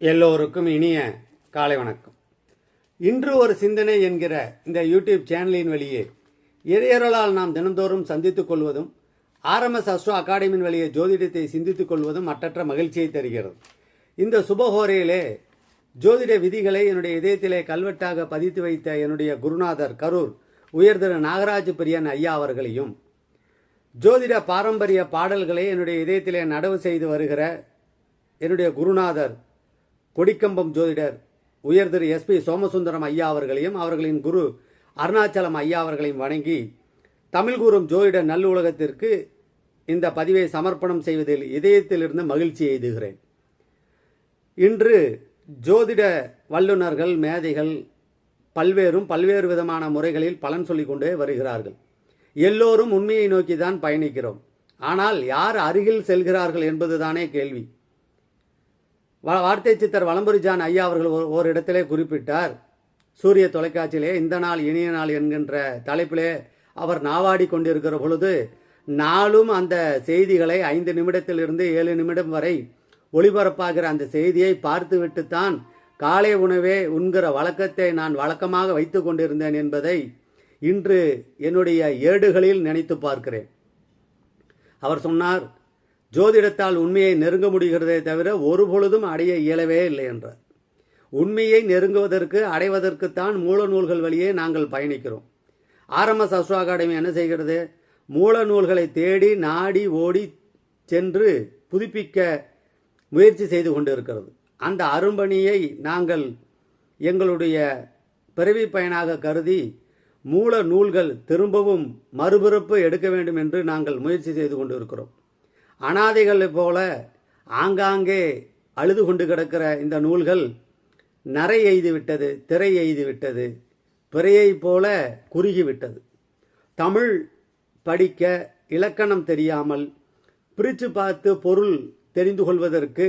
எல்லோருக்கும் இனிய காலை வணக்கம். இன்று ஒரு சிந்தனை என்கிற இந்த யூடியூப் சேனலின் வழியே இறையர்களால் நாம் தினந்தோறும் சந்தித்துக் கொள்வதும் ஆர்எம்எஸ் அஸ்ட்ரோ அகாடமியின் வழியே ஜோதிடத்தை சிந்தித்துக் கொள்வதும் மற்றற்ற மகிழ்ச்சியை தருகிறது. இந்த சுபஹோரையிலே ஜோதிட விதிகளை என்னுடைய இதயத்திலே கல்வெட்டாக பதித்து வைத்த என்னுடைய குருநாதர் கரூர் உயர்திரு நாகராஜ பிரியன் ஐயா அவர்களையும் ஜோதிட பாரம்பரிய பாடல்களை என்னுடைய இதயத்திலே நடவு செய்து வருகிற என்னுடைய குருநாதர் கொடிக்கம்பம் ஜோதிடர் உயர் திரு எஸ்பி சோமசுந்தரம் ஐயா அவர்களையும் அவர்களின் குரு அருணாச்சலம் ஐயா அவர்களையும் வணங்கி தமிழ் கூறும் ஜோதிட நல்லுலகத்திற்கு இந்த பதிவை சமர்ப்பணம் செய்வதில் இதயத்திலிருந்து மகிழ்ச்சி எய்துகிறேன். இன்று ஜோதிட வல்லுநர்கள் மேதைகள் பல்வேறும் பல்வேறு விதமான முறைகளில் பலன் சொல்லிக் கொண்டே வருகிறார்கள். எல்லோரும் உண்மையை நோக்கி தான் பயணிக்கிறோம். ஆனால் யார் அருகில் செல்கிறார்கள் என்பதுதானே கேள்வி. வார்த்தை சித்தர் வலம்புரிஜான் ஐயா அவர்கள் ஒரு- ஒரு இடத்திலே குறிப்பிட்டார். சூரிய தொலைக்காட்சியிலே இந்த நாள் இனிய நாள் என்கின்ற தலைப்பிலே அவர் நாவாடி கொண்டிருக்கிற பொழுது நாளும் அந்த செய்திகளை ஐந்து நிமிடத்திலிருந்து ஏழு நிமிடம் வரை ஒளிபரப்பாகிற அந்த செய்தியை பார்த்துவிட்டுத்தான் காலை உணவே உண்கிற வழக்கத்தை நான் வழக்கமாக வைத்து கொண்டிருந்தேன் என்பதை இன்று என்னுடைய ஏடுகளில் நினைத்து பார்க்கிறேன். அவர் சொன்னார் ஜோதிடத்தால் உண்மையை நெருங்க முடிகிறதே தவிர ஒரு பொழுதும் அடைய இயலவே இல்லை என்றார். உண்மையை நெருங்குவதற்கு அடைவதற்குத்தான் மூல நூல்கள் வழியே நாங்கள் பயணிக்கிறோம். ஆர்எம்எஸ் அஸ்ட்ரோ அகாடமி என்ன செய்கிறது? மூல நூல்களை தேடி நாடி ஓடி சென்று புதுப்பிக்க முயற்சி செய்து கொண்டிருக்கிறது. அந்த அரும்பணியை நாங்கள் எங்களுடைய பிறவி பயனாக கருதி மூல நூல்கள் திரும்பவும் மறுபிறப்பு எடுக்க வேண்டும் என்று நாங்கள் முயற்சி செய்து கொண்டிருக்கிறோம். அனாதைகளைப் போல ஆங்காங்கே அழுது கொண்டு கிடக்கிற இந்த நூல்கள் நரை எய்துவிட்டது திரை எய்து விட்டது பிறையைப் போல குறுகிவிட்டது தமிழ் படிக்க இலக்கணம் தெரியாமல் பிரித்து பார்த்து பொருள் தெரிந்து கொள்வதற்கு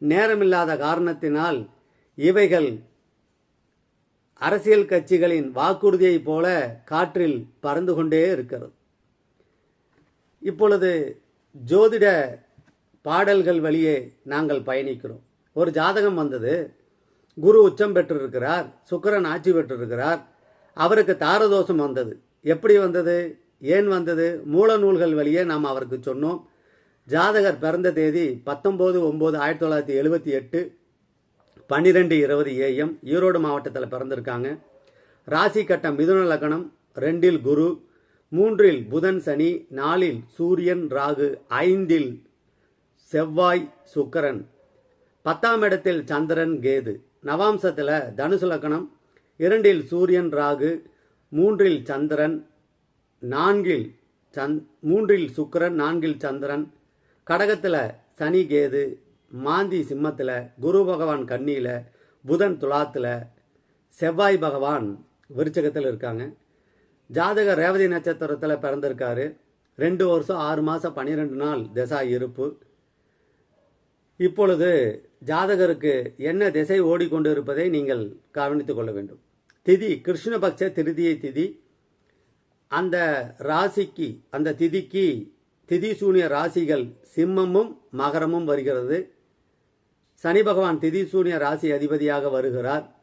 நேரமில்லாத காரணத்தினால் இவைகள் அரசியல் கட்சிகளின் வாக்குறுதியைப் போல காற்றில் பறந்து கொண்டே இருக்கிறது. இப்பொழுது ஜோதிட பாடல்கள் வழியே நாங்கள் பயணிக்கிறோம். ஒரு ஜாதகம் வந்தது. குரு உச்சம் பெற்றிருக்கிறார் சுக்கரன் ஆட்சி பெற்றிருக்கிறார். அவருக்கு தாரதோஷம் வந்தது. எப்படி வந்தது? ஏன் வந்தது? மூல நூல்கள் வழியே நாம் அவருக்கு சொன்னோம். ஜாதகர் பிறந்த தேதி பத்தொம்போது ஒம்பது ஆயிரத்தி தொள்ளாயிரத்தி எழுபத்தி எட்டு பன்னிரெண்டு இருபது ஏஎம் ஈரோடு மாவட்டத்தில் பிறந்திருக்காங்க. ராசி கட்டம் மிதுன லக்னம் ரெண்டில் குரு மூன்றில் புதன் சனி நாலில் சூரியன் ராகு ஐந்தில் செவ்வாய் சுக்கிரன். பத்தாம் இடத்தில் சந்திரன் கேது. நவாம்சத்தில் தனுசு லக்கணம். இரண்டில் சூரியன் ராகு மூன்றில் சந்திரன் நான்கில் சந் மூன்றில் சுக்கிரன் நான்கில் சந்திரன். கடகத்தில் சனி கேது மாந்தி சிம்மத்தில் குரு பகவான் கன்னியில் புதன் துலாத்தில் செவ்வாய் பகவான் விருச்சகத்தில் இருக்காங்க. ஜாதகர் ரேவதி நட்சத்திரத்தில் பிறந்திருக்காரு. ரெண்டு வருஷம் ஆறு மாதம் பன்னிரெண்டு நாள் திசா இருப்பு. இப்பொழுது ஜாதகருக்கு என்ன திசை ஓடிக்கொண்டு இருப்பதை நீங்கள் கவனித்துக் கொள்ள வேண்டும். திதி கிருஷ்ணபக்ஷ திருதியை திதி. அந்த ராசிக்கு அந்த திதிக்கு திதி சூனிய ராசிகள் சிம்மமும் மகரமும் வருகிறது. சனி பகவான் திதி சூனிய ராசி அதிபதியாக வருகிறார்.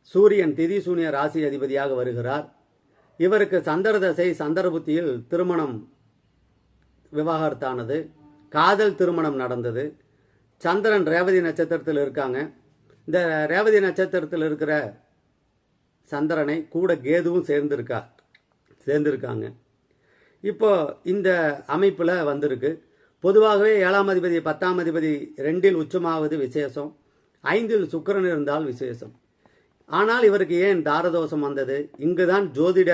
சூரியன் திதி சூனிய ராசி அதிபதியாக வருகிறார். இவருக்கு சந்திர தசை திருமணம் விவாகரத்தானது. காதல் திருமணம் நடந்தது. சந்திரன் ரேவதி நட்சத்திரத்தில் இருக்காங்க. இந்த ரேவதி நட்சத்திரத்தில் இருக்கிற சந்திரனை கூட கேதுவும் சேர்ந்திருக்கா சேர்ந்திருக்காங்க. இப்போ இந்த அமைப்பில் வந்திருக்கு. பொதுவாகவே ஏழாம் அதிபதி பத்தாம் அதிபதி ரெண்டில் உச்சமாவது விசேஷம். ஐந்தில் சுக்கரன் இருந்தால் விசேஷம். ஆனால் இவருக்கு ஏன் தாரதோஷம் வந்தது? இங்குதான் ஜோதிட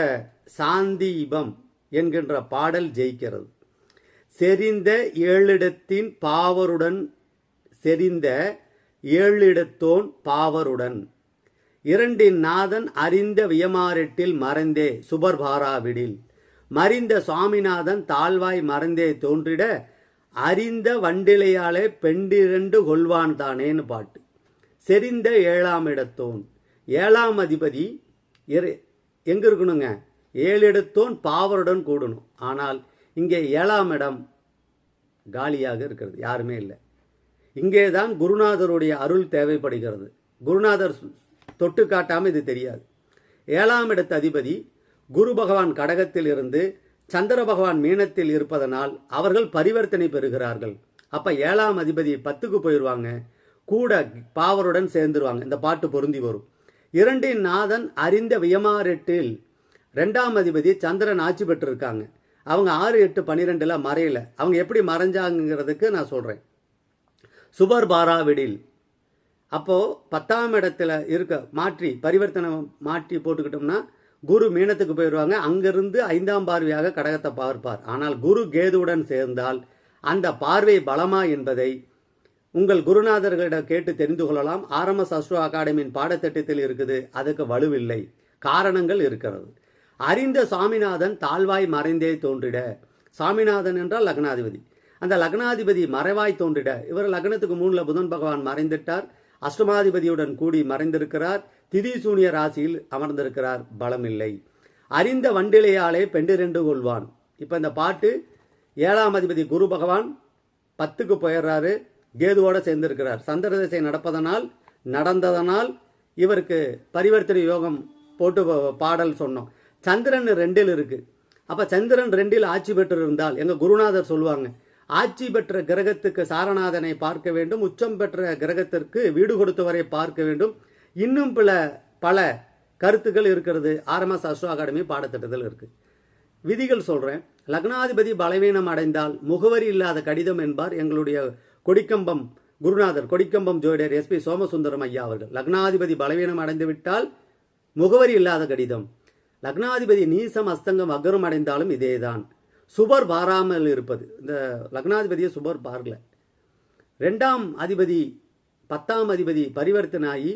சாந்தீபம் என்கின்ற பாடல் ஜெயிக்கிறது. செறிந்த ஏழிடத்தின் பாவருடன் செறிந்த ஏழிடத்தோன் பாவருடன். இரண்டின் நாதன் அறிந்த வியமாரெட்டில் மறைந்தே சுபர்பாராவிடில் மறிந்த சுவாமிநாதன் தாழ்வாய் மறந்தே தோன்றிட அறிந்த வண்டிலையாலே பெண்டிரண்டு கொள்வான் தானேன்னு பாட்டு. செறிந்த ஏழாம் இடத்தோன். ஏழாம் அதிபதி இரு எங்க இருக்கணுங்க? ஏழு இடத்தோன் பாவருடன் கூடணும். ஆனால் இங்கே ஏழாம் இடம் காலியாக இருக்கிறது. யாருமே இல்லை. இங்கே தான் குருநாதருடைய அருள் தேவைப்படுகிறது. குருநாதர் தொட்டு காட்டாமல் இது தெரியாது. ஏழாம் இடத்து அதிபதி குரு பகவான் கடகத்தில் இருந்து சந்திர பகவான் மீனத்தில் இருப்பதனால் அவர்கள் பரிவர்த்தனை பெறுகிறார்கள். அப்போ ஏழாம் அதிபதி பத்துக்கு போயிடுவாங்க கூட பாவருடன் சேர்ந்துருவாங்க. இந்த பாட்டு பொருந்தி வரும். இரண்டின் நாதன் அறிந்த வியமாரெட்டில் ரெண்டாம் அதிபதி சந்திரன் ஆட்சி பெற்றிருக்காங்க. அவங்க ஆறு எட்டு பன்னிரெண்டுல மறையல. அவங்க எப்படி மறைஞ்சாங்கிறதுக்கு நான் சொல்றேன். சுபர் பாராவிடில் அப்போ பத்தாம் இடத்துல இருக்க மாற்றி பரிவர்த்தனை மாற்றி போட்டுக்கிட்டோம்னா குரு மீனத்துக்கு போயிடுவாங்க. அங்கிருந்து ஐந்தாம் பார்வையாக கடகத்தை பார்ப்பார். ஆனால் குரு கேதுவுடன் சேர்ந்தால் அந்த பார்வை பலமா என்பதை உங்கள் குருநாதர்களிடம் கேட்டு தெரிந்து கொள்ளலாம். ஆர்எம்எஸ் அஸ்ட்ரோ அகாடமியின் பாடத்திட்டத்தில் இருக்குது. அதுக்கு வலுவில்லை. காரணங்கள் இருக்கிறது. அறிந்த சாமிநாதன் தாழ்வாய் மறைந்தே தோன்றிட. சாமிநாதன் என்றால் லக்னாதிபதி. அந்த லக்னாதிபதி மறைவாய் தோன்றிட. இவர் லக்னத்துக்கு மூணுல புதன் பகவான் மறைந்துட்டார். அஷ்டமாதிபதியுடன் கூடி மறைந்திருக்கிறார். திதி சூனிய ராசியில் அமர்ந்திருக்கிறார். பலம் இல்லை அறிந்த வண்டிலையாலே பெண்டிரண்டு கொள்வான். இப்ப இந்த பாட்டு ஏழாம் அதிபதி குரு பகவான் பத்துக்கு போயிடுறாரு. கேதுவோடு சேர்ந்திருக்கிறார். சந்திர திசை நடப்பதனால் நடந்ததனால் இவருக்கு பரிவர்த்தனை யோகம் போட்டு பாடல் சொன்னோம். சந்திரன் ரெண்டில் இருக்கு. அப்போ சந்திரன் ரெண்டில் ஆட்சி பெற்று இருந்தால் எங்கள் குருநாதர் சொல்லுவாங்க ஆட்சி பெற்ற கிரகத்துக்கு சாரநாதனை பார்க்க வேண்டும் உச்சம் பெற்ற கிரகத்திற்கு வீடு கொடுத்தவரை பார்க்க வேண்டும். இன்னும் பல பல கருத்துக்கள் இருக்கிறது. ஆர்எம்எஸ் அஸ்ட்ரோ அகாடமி பாடத்திட்டத்தில் இருக்கு. விதிகள் சொல்கிறேன் லக்னாதிபதி பலவீனம் அடைந்தால் முகவரி இல்லாத கடிதம் என்பார் எங்களுடைய கொடிக்கம்பம் குருநாதர் கொடிக்கம்பம் ஜோதிடர் எஸ்பி சோமசுந்தரம் ஐயா அவர்கள். லக்னாதிபதி பலவீனம் அடைந்துவிட்டால் முகவரி இல்லாத கடிதம். லக்னாதிபதி நீசம் அஸ்தங்கம் அகரம் அடைந்தாலும் இதேதான். சுபர் பாராமல் இருப்பது. இந்த லக்னாதிபதியை சுபர் பார்க்கல. ரெண்டாம் அதிபதி பத்தாம் அதிபதி பரிவர்த்தனாகி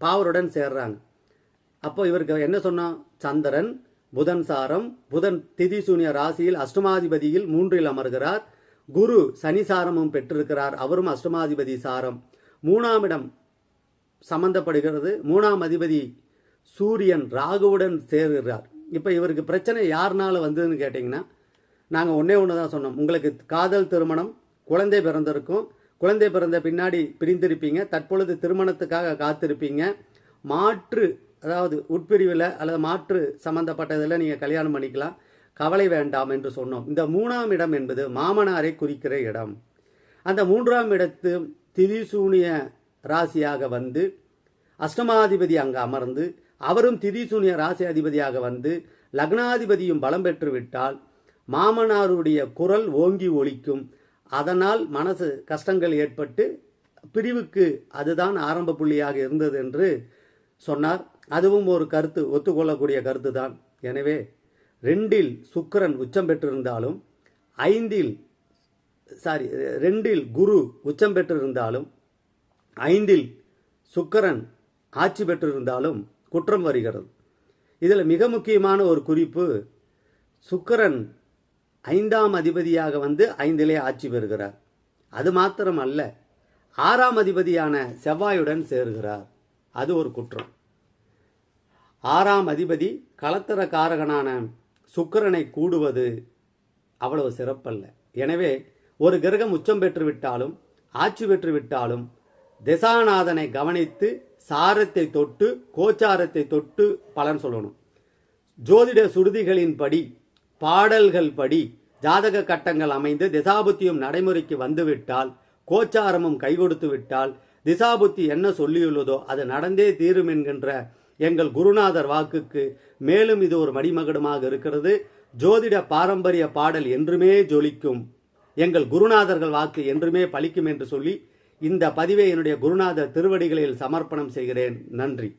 பாவருடன் சேர்றாங்க. அப்போ இவருக்கு என்ன சொன்னோம் சந்திரன் புதன் சாரம் புதன் திதி சூனிய ராசியில் அஷ்டமாதிபதியில் மூன்றில் அமர்கிறார். குரு சனி சாரமும் பெற்றிருக்கிறார். அவரும் அஷ்டமாதிபதி சாரம். மூணாம் இடம் சம்பந்தப்படுகிறது. மூணாம் அதிபதி சூரியன் ராகுவுடன் சேர்கிறார். இப்போ இவருக்கு பிரச்சனை யாருனால வந்ததுன்னு கேட்டிங்கன்னா நாங்கள் ஒன்றே ஒன்று தான் சொன்னோம். உங்களுக்கு காதல் திருமணம் குழந்தை பிறந்திருக்கும். குழந்தை பிறந்த பின்னாடி பிரிந்திருப்பீங்க. தற்பொழுது திருமணத்துக்காக காத்திருப்பீங்க. மாற்று அதாவது உட்பிரிவில் அல்லது மாற்று சம்மந்தப்பட்டதில் நீங்கள் கல்யாணம் பண்ணிக்கலாம். கவலை வேண்டாம் என்று சொன்னோம். இந்த மூணாம் இடம் என்பது மாமனாரை குறிக்கிற இடம். அந்த மூன்றாம் இடத்து திரிசூனிய ராசியாக வந்து அஷ்டமாதிபதி அங்கு அமர்ந்து அவரும் திரிசூனிய ராசி அதிபதியாக வந்து லக்னாதிபதியும் பலம் பெற்றுவிட்டால் மாமனாருடைய குரல் ஓங்கி ஒலிக்கும். அதனால் மனசு கஷ்டங்கள் ஏற்பட்டு பிரிவுக்கு அதுதான் ஆரம்ப புள்ளியாக இருந்தது என்று சொன்னார். அதுவும் ஒரு கருத்து ஒத்துக்கொள்ளக்கூடிய கருத்து தான் எனவே ரெண்டில் சுக்கிரன் உச்சம் பெற்றிருந்தாலும் ஐந்தில் சாரி ரெண்டில் குரு உச்சம் பெற்றிருந்தாலும் ஐந்தில் சுக்கிரன் ஆட்சி பெற்றிருந்தாலும் குற்றம் வருகிறது. இதில் மிக முக்கியமான ஒரு குறிப்பு சுக்கிரன் ஐந்தாம் அதிபதியாக வந்து ஐந்திலே ஆட்சி பெறுகிறார். அது மாத்திரம் அல்ல ஆறாம் அதிபதியான செவ்வாயுடன் சேர்கிறார். அது ஒரு குற்றம். ஆறாம் அதிபதி கலத்தர காரகனான சுக்கிரனை கூடுவது அவ்வளவு சிறப்பல்ல. எனவே ஒரு கிரகம் உச்சம் பெற்று விட்டாலும் ஆட்சி பெற்று விட்டாலும் திசாநாதனை கவனித்து சாரத்தை தொட்டு கோச்சாரத்தை தொட்டு பலன் சொல்லணும். ஜோதிட சுருதிகளின்படி பாடல்கள் படி ஜாதக கட்டங்கள் அமைந்து திசாபுத்தியும் நடைமுறைக்கு வந்துவிட்டால் கோச்சாரமும் கை கொடுத்து விட்டால் திசாபுத்தி என்ன சொல்லியுள்ளதோ அது நடந்தே தீரும் என்கின்ற எங்கள் குருநாதர் வாக்குக்கு மேலும் இது ஒரு மடிமகுடமாக இருக்கிறது. ஜோதிட பாரம்பரிய பாடல் என்றுமே ஜொலிக்கும். எங்கள் குருநாதர்கள் வாக்கு என்றுமே பலிக்கும் என்று சொல்லி இந்த பதிவை என்னுடைய குருநாதர் திருவடிகளில் சமர்ப்பணம் செய்கிறேன். நன்றி.